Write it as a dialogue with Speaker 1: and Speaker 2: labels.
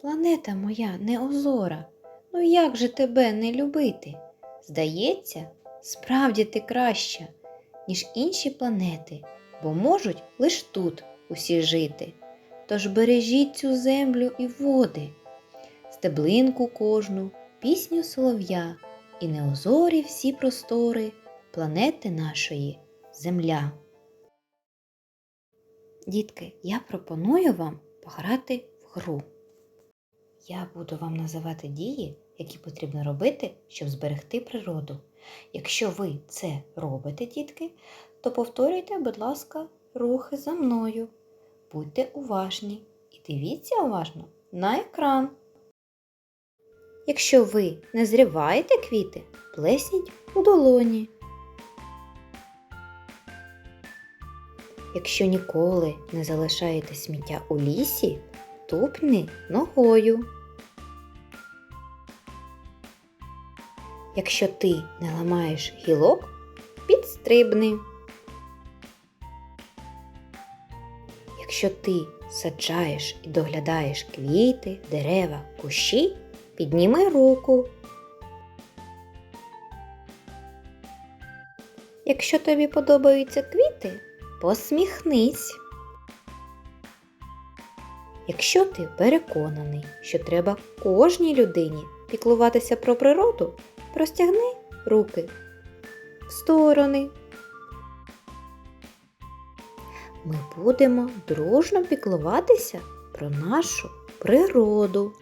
Speaker 1: планета моя неозора, ну як же тебе не любити? Здається, справді ти краща, ніж інші планети, бо можуть лиш тут усі жити. Тож бережіть цю землю і води, стеблинку кожну, пісню солов'я і неозорі всі простори планети нашої Земля. Дітки, я пропоную вам пограти в гру. Я буду вам називати дії, які потрібно робити, щоб зберегти природу. Якщо ви це робите, дітки, то повторюйте, будь ласка, рухи за мною. Будьте уважні і дивіться уважно на екран. Якщо ви не зриваєте квіти, плесніть у долоні. Якщо ніколи не залишаєте сміття у лісі, тупни ногою. Якщо ти не ламаєш гілок, підстрибни. Якщо ти саджаєш і доглядаєш квіти, дерева, кущі, підніми руку. Якщо тобі подобаються квіти, посміхнись. Якщо ти переконаний, що треба кожній людині піклуватися про природу, простягни руки в сторони. Ми будемо дружно піклуватися про нашу природу.